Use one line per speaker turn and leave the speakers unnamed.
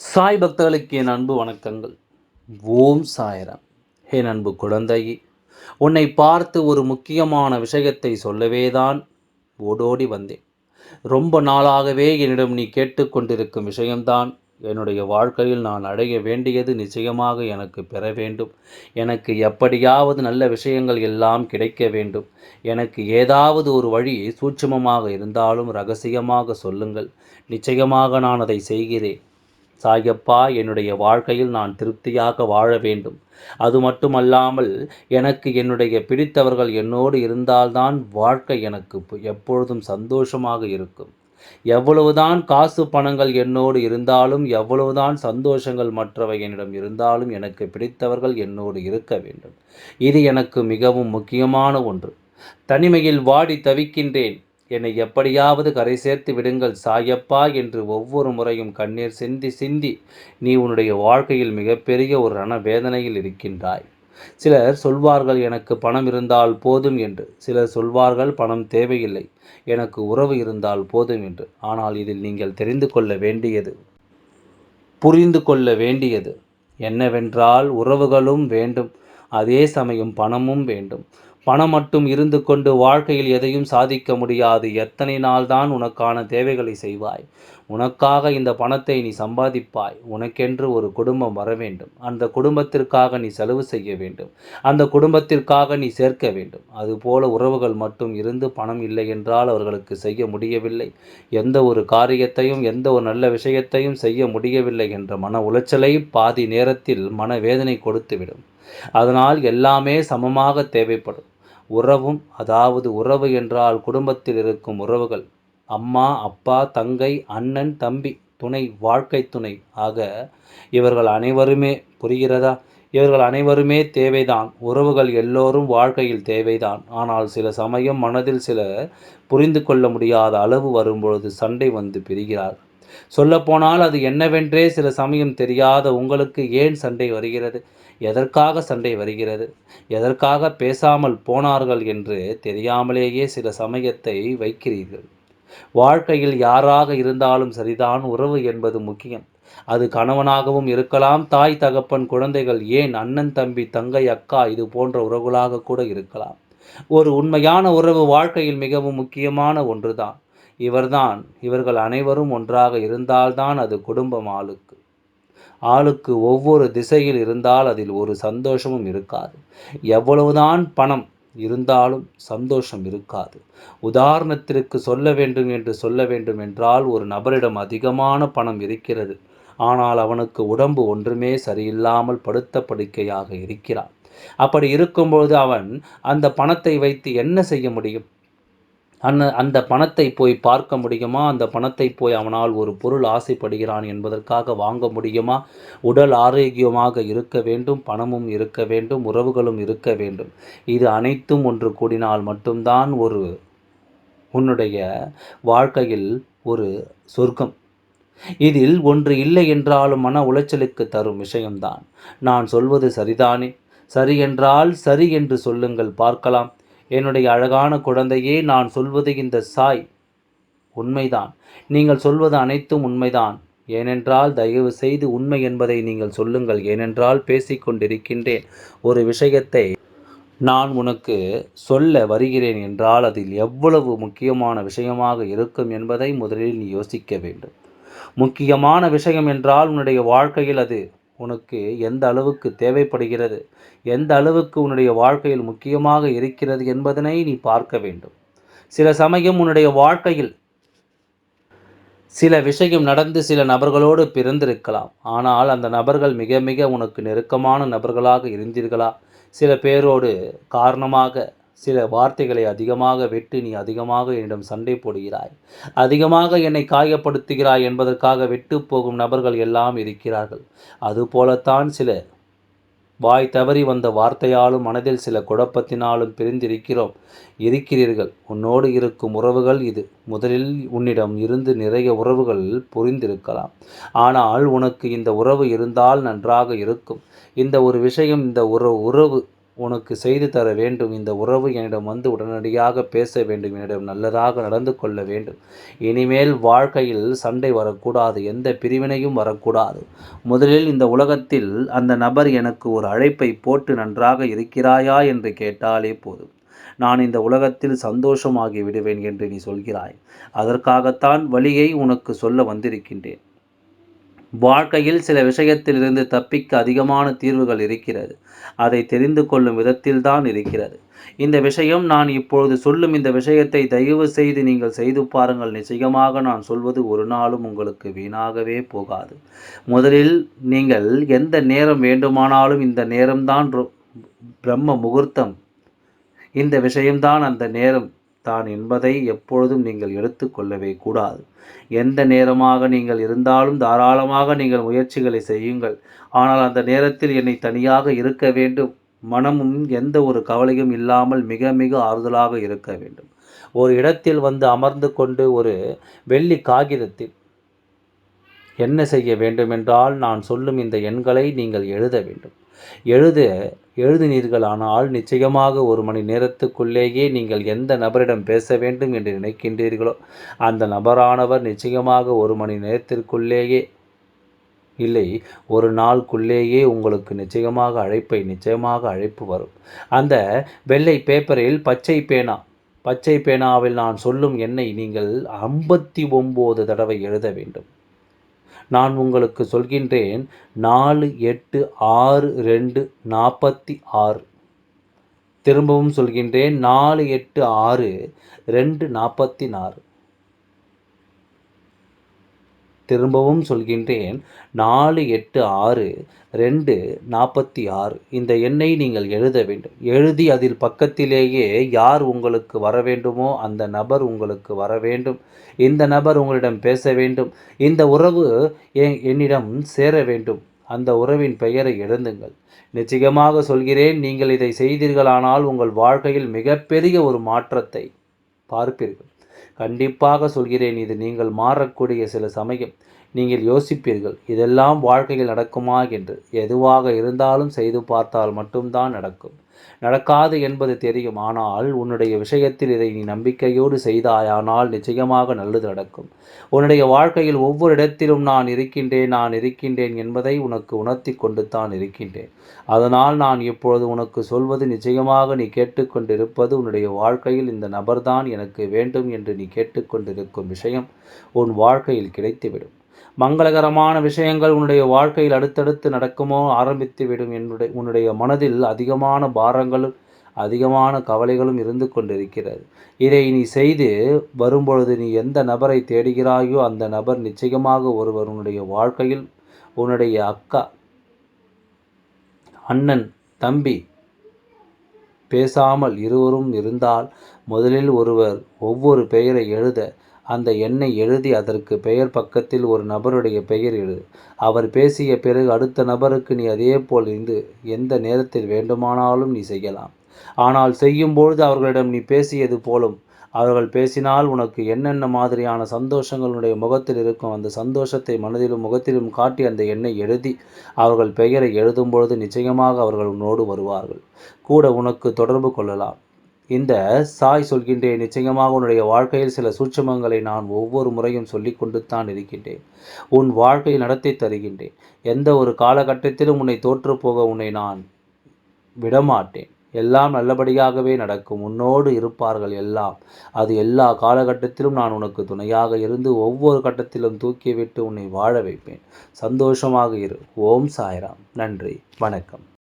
சாய் பக்தர்களுக்கு என் அன்பு வணக்கங்கள். ஓம் சாயரம். என் அன்பு குழந்தையே உன்னை பார்த்து ஒரு முக்கியமான விஷயத்தை சொல்லவே தான் ஓடோடி வந்தேன். ரொம்ப நாளாகவே என்னிடம் நீ கேட்டுக்கொண்டிருக்கும் விஷயம்தான் என்னுடைய வாழ்க்கையில் நான் அடைய வேண்டியது நிச்சயமாக எனக்கு பெற வேண்டும். எனக்கு எப்படியாவது நல்ல விஷயங்கள் எல்லாம் கிடைக்க வேண்டும். எனக்கு ஏதாவது ஒரு வழி சூட்சமமாக இருந்தாலும் ரகசியமாக சொல்லுங்கள். நிச்சயமாக நான் அதை செய்கிறேன். சாயப்பா என்னுடைய வாழ்க்கையில் நான் திருப்தியாக வாழ வேண்டும். அது மட்டுமல்லாமல் எனக்கு என்னுடைய பிடித்தவர்கள் என்னோடு இருந்தால்தான் வாழ்க்கை எனக்கு எப்பொழுதும் சந்தோஷமாக இருக்கும். எவ்வளவுதான் காசு பணங்கள் என்னோடு இருந்தாலும் எவ்வளவுதான் சந்தோஷங்கள் மற்றவை என்னிடம் இருந்தாலும் எனக்கு பிடித்தவர்கள் என்னோடு இருக்க வேண்டும். இது எனக்கு மிகவும் முக்கியமான ஒன்று. தனிமையில் வாடி தவிக்கின்றேன். என்னை எப்படியாவது கரை சேர்த்து விடுங்கள் சாயப்பா என்று ஒவ்வொரு முறையும் கண்ணீர் சிந்தி சிந்தி நீ உன்னுடைய வாழ்க்கையில் மிகப்பெரிய ஒரு ரண வேதனையில் இருக்கின்றாய். சிலர் சொல்வார்கள் எனக்கு பணம் இருந்தால் போதும் என்று. சிலர் சொல்வார்கள் பணம் தேவையில்லை எனக்கு உறவு இருந்தால் போதும் என்று. ஆனால் இதில் நீங்கள் தெரிந்து கொள்ள வேண்டியது புரிந்து கொள்ள வேண்டியது என்னவென்றால் உறவுகளும் வேண்டும் அதே சமயம் பணமும் வேண்டும். பணம் மட்டும் இருந்து கொண்டு வாழ்க்கையில் எதையும் சாதிக்க முடியாது. எத்தனை நாள் தான் உனக்கான தேவைகளை செய்வாய்? உனக்காக இந்த பணத்தை நீ சம்பாதிப்பாய். உனக்கென்று ஒரு குடும்பம் வர வேண்டும். அந்த குடும்பத்திற்காக நீ செலவு செய்ய வேண்டும். அந்த குடும்பத்திற்காக நீ சேர்க்க வேண்டும். அதுபோல உறவுகள் மட்டும் இருந்து பணம் இல்லை என்றால் அவர்களுக்கு செய்ய முடியவில்லை. எந்த ஒரு காரியத்தையும் எந்த ஒரு நல்ல விஷயத்தையும் செய்ய முடியவில்லை என்ற மன உளைச்சலை பாதி நேரத்தில் மனவேதனை கொடுத்துவிடும். அதனால் எல்லாமே சமமாக தேவைப்படும். உறவும் அதாவது உறவு என்றால் குடும்பத்தில் இருக்கும் உறவுகள். அம்மா அப்பா தங்கை அண்ணன் தம்பி துணை வாழ்க்கை துணை. ஆக இவர்கள் அனைவருமே புரிகிறதா? இவர்கள் அனைவருமே தேவைதான். உறவுகள் எல்லோரும் வாழ்க்கையில் தேவைதான். ஆனால் சில சமயம் மனதில் சில புரிந்து கொள்ள முடியாத அளவு வரும்பொழுது சண்டை வந்து பிரிகிறார். சொல்லப்போனால் அது என்னவென்றே சில சமயம் தெரியாத உங்களுக்கு ஏன் சண்டை வருகிறது? எதற்காக சண்டை வருகிறது? எதற்காக பேசாமல் போனார்கள் என்று தெரியாமலேயே சில சமயத்தை வைக்கிறீர்கள். வாழ்க்கையில் யாராக இருந்தாலும் சரிதான் உறவு என்பது முக்கியம். அது கணவனாகவும் இருக்கலாம் தாய் தகப்பன் குழந்தைகள் ஏன் அண்ணன் தம்பி தங்கை அக்கா இது போன்ற உறவுகளாக கூட இருக்கலாம். ஒரு உண்மையான உறவு வாழ்க்கையில் மிகவும் முக்கியமான ஒன்றுதான். இவர்தான் இவர்கள் அனைவரும் ஒன்றாக இருந்தால்தான் அது குடும்பம் ஆளுக்கு. ஆளுக்கு ஒவ்வொரு திசையில் இருந்தால் அதில் ஒரு சந்தோஷமும் இருக்காது. எவ்வளவுதான் பணம் இருந்தாலும் சந்தோஷம் இருக்காது. உதாரணத்திற்கு சொல்ல வேண்டும் என்று சொல்ல வேண்டும் என்றால் ஒரு நபரிடம் அதிகமான பணம் இருக்கிறது. ஆனால் அவனுக்கு உடம்பு ஒன்றுமே சரியில்லாமல் படுத்த படுக்கையாக இருக்கிறான். அப்படி இருக்கும்பொழுது அவன் அந்த பணத்தை வைத்து என்ன செய்ய முடியும்? அந்த அந்த பணத்தை போய் பார்க்க முடியுமா? அந்த பணத்தை போய் அவனால் ஒரு பொருள் ஆசைப்படுகிறான் என்பதற்காக வாங்க முடியுமா? உடல் ஆரோக்கியமாக இருக்க வேண்டும் பணமும் இருக்க வேண்டும் உறவுகளும் இருக்க வேண்டும். இது அனைத்தும் ஒன்று கூடினால் மட்டும்தான் ஒரு உன்னுடைய வாழ்க்கையில் ஒரு சொர்க்கம். இதில் ஒன்று இல்லை என்றாலும் மன உளைச்சலுக்கு தரும் விஷயம்தான். நான் சொல்வது சரிதானே? சரி என்றால் சரி என்று சொல்லுங்கள் பார்க்கலாம். என்னுடைய அழகான குழந்தையே நான் சொல்வது இந்த சாய் உண்மைதான். நீங்கள் சொல்வது அனைத்தும் உண்மைதான். ஏனென்றால் தயவு செய்து உண்மை என்பதை நீங்கள் சொல்லுங்கள். ஏனென்றால் பேசிக்கொண்டிருக்கின்றேன் ஒரு விஷயத்தை நான் உனக்கு சொல்ல வருகிறேன் என்றால் அதில் எவ்வளவு முக்கியமான விஷயமாக இருக்கும் என்பதை முதலில் நீ யோசிக்க வேண்டும். முக்கியமான விஷயம் என்றால் உன்னுடைய வாழ்க்கையில் அது உனக்கு எந்த அளவுக்கு தேவைப்படுகிறது? எந்த அளவுக்கு உன்னுடைய வாழ்க்கையில் முக்கியமாக இருக்கிறது என்பதனை நீ பார்க்க வேண்டும். சில சமயம் உன்னுடைய வாழ்க்கையில் சில விஷயம் நடந்து சில நபர்களோடு பிறந்திருக்கலாம் ஆனால் அந்த நபர்கள் மிக மிக உனக்கு நெருக்கமான நபர்களாக இருந்தீர்களா? சில பேரோடு காரணமாக சில வார்த்தைகளை அதிகமாக வெட்டு நீ அதிகமாக என்னிடம் சண்டை போடுகிறாய். அதிகமாக என்னை காயப்படுத்துகிறாய் என்பதற்காக வெட்டு போகும் நபர்கள் எல்லாம் இருக்கிறார்கள். அதுபோலத்தான் சில வாய் தவறி வந்த வார்த்தையாலும் மனதில் சில குழப்பத்தினாலும் பிரிந்திருக்கிறோம். இருக்கிறீர்கள். உன்னோடு இருக்கும் உறவுகள் இது. முதலில் உன்னிடம் இருந்து நிறைய உறவுகள் புரிந்திருக்கலாம். ஆனால் உனக்கு இந்த உறவு இருந்தால் நன்றாக இருக்கும். இந்த ஒரு விஷயம் இந்த உறவு உறவு உனக்கு செய்து தர வேண்டும். இந்த உறவு என்னிடம் வந்து உடனடியாக பேச வேண்டும். என்னிடம் நல்லதாக நடந்து கொள்ள வேண்டும். இனிமேல் வாழ்க்கையில் சண்டை வரக்கூடாது. எந்த பிரிவினையும் வரக்கூடாது. முதலில் இந்த உலகத்தில் அந்த நபர் எனக்கு ஒரு அழைப்பை போட்டு நன்றாக இருக்கிறாயா என்று கேட்டாலே போதும். நான் இந்த உலகத்தில் சந்தோஷமாகி விடுவேன் என்று நீ சொல்கிறாய். அதற்காகத்தான் வழியை உனக்கு சொல்ல வந்திருக்கின்றேன். வாழ்க்கையில் சில விஷயத்திலிருந்து தப்பிக்க அதிகமான தீர்வுகள் இருக்கிறது. அதை தெரிந்து கொள்ளும் விதத்தில்தான் இருக்கிறது. இந்த விஷயம் நான் இப்பொழுது சொல்லும் இந்த விஷயத்தை தயவு செய்து நீங்கள் செய்து பாருங்கள். நிச்சயமாக நான் சொல்வது ஒரு நாளும் உங்களுக்கு வீணாகவே போகாது. முதலில் நீங்கள் எந்த நேரம் வேண்டுமானாலும் இந்த நேரம்தான் பிரம்ம முகூர்த்தம். இந்த விஷயம்தான் அந்த நேரம். தான் என்பதை எப்பொழுதும் நீங்கள் எடுத்துக்கொள்ளவே கூடாது. எந்த நேரமாக நீங்கள் இருந்தாலும் தாராளமாக நீங்கள் முயற்சிகளை செய்யுங்கள். ஆனால் அந்த நேரத்தில் என்னை தனியாக இருக்க வேண்டும். மனமும் எந்த ஒரு கவலையும் இல்லாமல் மிக மிக ஆறுதலாக இருக்க வேண்டும். ஒரு இடத்தில் வந்து அமர்ந்து கொண்டு ஒரு வெள்ளி காகிதத்தில் என்ன செய்ய வேண்டுமென்றால் நான் சொல்லும் இந்த எண்களை நீங்கள் எழுத வேண்டும். எழுத எழுதினீர்களானால் நிச்சயமாக ஒரு மணி நேரத்துக்குள்ளேயே நீங்கள் எந்த நபரிடம் பேச வேண்டும் என்று நினைக்கின்றீர்களோ அந்த நபரானவர் நிச்சயமாக ஒரு மணி நேரத்திற்குள்ளேயே இல்லை ஒரு நாளுக்குள்ளேயே உங்களுக்கு நிச்சயமாக அழைப்பை நிச்சயமாக அழைப்பு வரும். அந்த வெள்ளை பேப்பரில் பச்சை பேனா பச்சை பேனாவில் நான் சொல்லும் எண்ணை நீங்கள் ஐம்பத்தி ஒம்பது தடவை எழுத வேண்டும். நான் உங்களுக்கு சொல்கின்றேன் நாலு எட்டு ஆறு ரெண்டு நாற்பத்தி ஆறு. திரும்பவும் சொல்கின்றேன் நாலு எட்டு ஆறு ரெண்டு நாற்பத்தி நாலு திரும்பவும் சொல்கின்றேன். நாலு எட்டு ஆறு ரெண்டு நாற்பத்தி ஆறு. இந்த எண்ணை நீங்கள் எழுத வேண்டும். எழுதி அதில் பக்கத்திலேயே யார் உங்களுக்கு வர வேண்டுமோ அந்த நபர் உங்களுக்கு வர வேண்டும். இந்த நபர் உங்களிடம் பேச வேண்டும். இந்த உறவு என்னிடம் சேர வேண்டும். அந்த உறவின் பெயரை எழுந்துங்கள். நிச்சயமாக சொல்கிறேன் நீங்கள் இதை செய்தீர்களானால் உங்கள் வாழ்க்கையில் மிகப்பெரிய ஒரு மாற்றத்தை பார்ப்பீர்கள். கண்டிப்பாக சொல்கிறேன் இது நீங்கள் மாறக்கூடிய சில சமயம். நீங்கள் யோசிப்பீர்கள் இதெல்லாம் வாழ்க்கையில் நடக்குமா என்று. எதுவாக இருந்தாலும் செய்து பார்த்தால் மட்டும்தான் நடக்கும். நடக்காது என்பது தெரியும். ஆனால் உன்னுடைய விஷயத்தில் இதை நீ நம்பிக்கையோடு செய்தாயானால் நிச்சயமாக நல்லது நடக்கும். உன்னுடைய வாழ்க்கையில் ஒவ்வொரு இடத்திலும் நான் இருக்கின்றேன் நான் இருக்கின்றேன் என்பதை உனக்கு உணர்த்தி கொண்டு தான் இருக்கின்றேன். அதனால் நான் இப்பொழுது உனக்கு சொல்வது நிச்சயமாக நீ கேட்டுக்கொண்டிருப்பது உன்னுடைய வாழ்க்கையில் இந்த நபர்தான் எனக்கு வேண்டும் என்று நீ கேட்டுக்கொண்டிருக்கும் விஷயம் உன் வாழ்க்கையில் கிடைத்துவிடும். மங்களகரமான விஷயங்கள் உன்னுடைய வாழ்க்கையில் அடுத்தடுத்து நடக்குமோ ஆரம்பித்துவிடும் என்னுடைய உன்னுடைய மனதில் அதிகமான பாரங்களும் அதிகமான கவலைகளும் இருந்து கொண்டிருக்கிறது. இதை நீ செய்து வரும்பொழுது நீ எந்த நபரை தேடுகிறாயோ அந்த நபர் நிச்சயமாக ஒருவர் உன்னுடைய வாழ்க்கையில் உன்னுடைய அக்கா அண்ணன் தம்பி பேசாமல் இருவரும் இருந்தால் முதலில் ஒருவர் ஒவ்வொரு பெயரை எழுத அந்த எண்ணை எழுதி அதற்கு பெயர் பக்கத்தில் ஒரு நபருடைய பெயர் எழுது அவர் பேசிய பிறகு அடுத்த நபருக்கு நீ அதே போல் இருந்து எந்த நேரத்தில் வேண்டுமானாலும் நீ செய்யலாம். ஆனால் செய்யும்பொழுது அவர்களிடம் நீ பேசியது போலும் அவர்கள் பேசினால் உனக்கு என்னென்ன மாதிரியான சந்தோஷங்களுடைய முகத்தில் இருக்கும் அந்த சந்தோஷத்தை மனதிலும் முகத்திலும் காட்டி அந்த எண்ணை எழுதி அவர்கள் பெயரை எழுதும் பொழுது நிச்சயமாக அவர்கள் உன்னோடு வருவார்கள். கூட உனக்கு தொடர்பு கொள்ளலாம். இந்த சாய் சொல்கின்றேன் நிச்சயமாக உன்னுடைய வாழ்க்கையில் சில சூட்சமங்களை நான் ஒவ்வொரு முறையும் சொல்லிக்கொண்டு தான் இருக்கின்றேன். உன் வாழ்க்கையை நடத்தி தருகின்றேன். எந்த ஒரு காலகட்டத்திலும் உன்னை தோற்று போக உன்னை நான் விடமாட்டேன். எல்லாம் நல்லபடியாகவே நடக்கும். உன்னோடு இருப்பார்கள் எல்லாம். அது எல்லா காலகட்டத்திலும் நான் உனக்கு துணையாக இருந்து ஒவ்வொரு கட்டத்திலும் தூக்கிவிட்டு உன்னை வாழ வைப்பேன். சந்தோஷமாக இரு. ஓம் சாய்ராம். நன்றி. வணக்கம்.